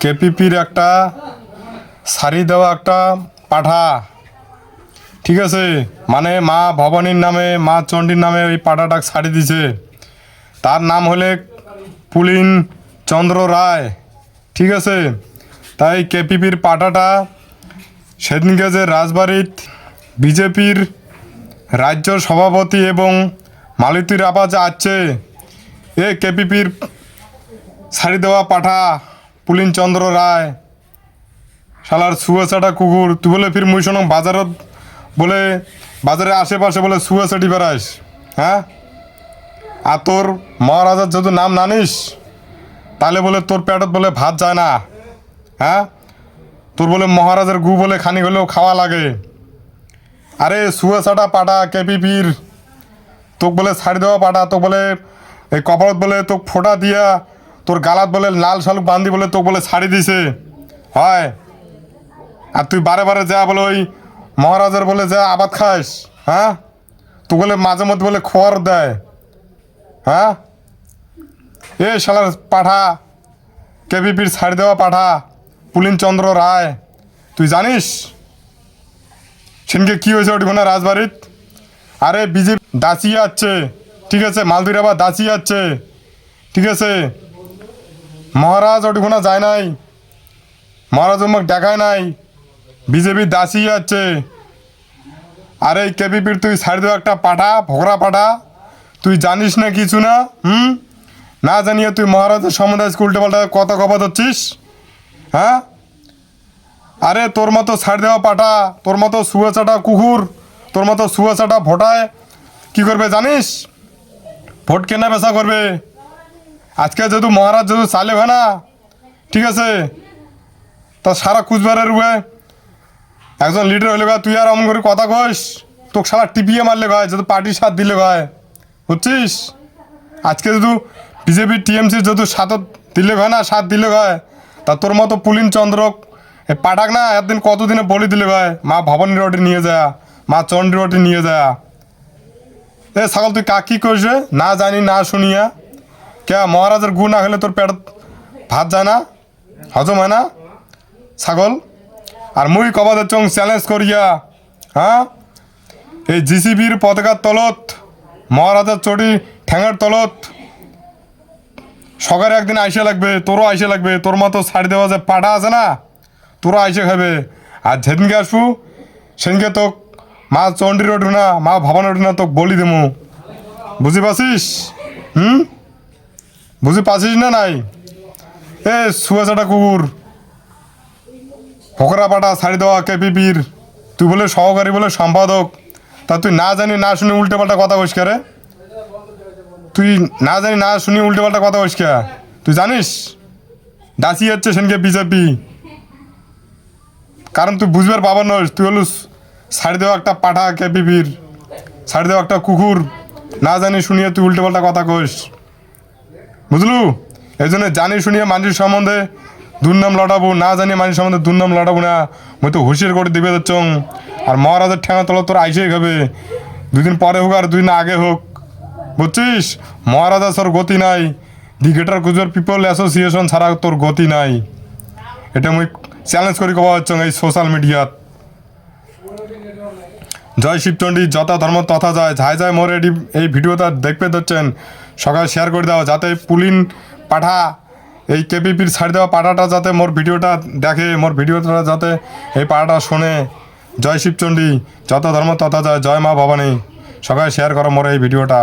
কেপিপির একটা শাড়ি দেওয়া একটা পাঠা। ঠিক আছে? মানে মা ভবানীর নামে, মা চণ্ডীর নামে ওই পাঠাটা শাড়ি দিছে। তার নাম হলে পুলিন চন্দ্র রায়। ঠিক আছে? তাই কেপিপির পাঠাটা সেদিনকে যে রাজবাড়িত বিজেপির রাজ্য সভাপতি এবং মালতীর আবাজ আছে এ কেপিপির শাড়ি দেওয়া পাঠা। পুলিন চন্দ্র রায়। শালার সুয়াশাটা কুকুর। তুই বলে ফির মুই শোনো বাজারত বলে বাজারে আশেপাশে বলে সুয়াশাটি বেড়াইস হ্যাঁ? আর তোর মহারাজার যদি নাম নানিস তাহলে বলে তোর পেটত বলে ভাত যায় না হ্যাঁ? তোর বলে মহারাজের গু বলে খানি হলেও খাওয়া লাগে। আরে সুয়াশাটা পাটা কেপিপির তোক বলে ছাড়ি দেওয়া পাটা, তোক বলে এই কপালত বলে তোক ফোঁটা দিয়া তোর গালাত বলে লাল শালুক বান্ধি বলে তোক বলে ছাড়ি দিছে। হয়। আর তুই বারে বারে যা বলে ওই মহারাজের বলে যা আবাদ খাস হ্যাঁ? তুই বলে মাঝে মধ্যে বলে খোয়ার দেয় হ্যাঁ? এ শালার পাঠা, কেবিপির ছাড়ি দেওয়া পাঠা পুলিন চন্দ্র রায়, তুই জানিস? সেদিনকে কী হয়েছে ওটি রাজবাড়িত আরে বিজেপি দাসি যাচ্ছে ঠিক আছে, মালদির আবার দাসি যাচ্ছে ঠিক আছে? মহারাজ ওটিখানে যায় নাই। মহারাজ আমাকে দেখায় নাই। বিজেপি দাসি যাচ্ছে আর কেপিপির তুই ছাড়ি দেওয়া একটা পাঠা, ভোগরা পাঠা। তুই জানিস না কিছু না? হুম? না জানিয়ে তুই মহারাজের সম্বন্ধে স্কুলটে পাল্টা কত কপাত হচ্ছিস হ্যাঁ? আরে তোর মতো ছাড় দেওয়া পাঠা, তোর মতো শুয়েছাটা কুকুর, তোর মতো শুয়েছাটা ভোটায়, কি করবে জানিস? ভোট কেনা বেচা করবে। আজকে যেহেতু মহারাজ যেহেতু চালে হয় না, ঠিক আছে? তা সারা কুচবিহারের রুয়ে একজন লিডার গয় তুই আর অমন করে কথা কইস, তোকে সারা টিপিয়ে মারলে গয় যেহেতু পার্টির সাথ দিলে গয় বুঝছিস? আজকে যেহেতু বিজেপি টিএমসি যেহেতু সাথ দিলে হয় না, সাথ দিলে হয়, তা তোর মতো পুলিন চন্দ্র এ পাঠাক না, একদিন কতদিনে বলি দিলে হয় মা ভবানী রোডে নিয়ে যায়, মা চন্ডী রোডে নিয়ে যায়। এ ছাগল, তুই কাক কি করিস রে? না জানি, না শুনিয়া। কে, মহারাজের গু না হলে তোর পেট ভাত যায় না? হজম হয় না? ছাগল? আর মুই কবাদের চং চ্যালেঞ্জ করিয়া হ্যাঁ? এই জিসিবির পতাকার তলত, মহারাজার চটি ঠ্যাঙের তলত, সকালে একদিন আইসে লাগবে, তোরও আইসে লাগবে, তোর মতো ছাড়ি দেওয়া যে পাটা আছে না, তোরও আইসে খাবে। আর যেদিনকে আসব, সেদিনকে তোক মা চণ্ডীর ওঠু না মা ভবানী ওঠু না তোকে বলি দেবো বুঝি পাচ্ছিস হুম? বুঝি পাচ্ছিস না নাই? এ শুয়েছাটা কুকুর। ফকরা পাটা ছাড়ি দেওয়া কেপিপির। তুই বলে সহকারী বলে সম্পাদক। তা তুই না জানি, না শুনে উল্টে পাল্টা কথা বসকে রে? তুই না জানি, না শুনি উল্টে পাল্টা কথা বসকে তুই জানিস? দাসি হচ্ছে সেনকে বিজেপি। কারণ তুই বুঝবার পাবার নস, তুই হলো ছাড়ি দেওয়া একটা পাঠা কেপিপির, ছাড়ি দেওয়া একটা কুকুর। না জানি শুনিয়ে তুই উল্টে পাল্টা কথা কইস। বুঝলু? এই জন্য জানি, শুনিয়ে মানুষের সম্বন্ধে দুর্নাম লটাবো, না জানি মানুষের সম্বন্ধে দুর্নাম লটাবো না। মই তো করে দিবে যাচ্ছ আর মহারাজের ঠেঙা তলা তোর আইসেই খাবে। দুদিন পরে হোক আর দুদিন আগে হোক। বুঝছিস? মহারাজা তোর গতি নাই। The greater Coochbehar people association ছাড়া তোর গতি নাই। এটা মুই চ্যালেঞ্জ করি কবা হচ্ছ এই সোশ্যাল মিডিয়াত জয় শিবচণ্ডী যথা ধর্ম তথা যায় যায় যায় মোর এটি এই ভিডিওটা দেখবে ধরছেন। সকালে শেয়ার করে দাও যাতে পুলিন পাঠা, এই কেপিপির ছাড়ি দেওয়া পাঠাটা যাতে মোর ভিডিওটা দেখে, মোর ভিডিওটা যাতে এই পাঠাটা শোনে। জয় শিবচণ্ডী যত ধর্ম তথা যায় জয় মা ভবানী। সকালে শেয়ার করো মোর এই ভিডিওটা।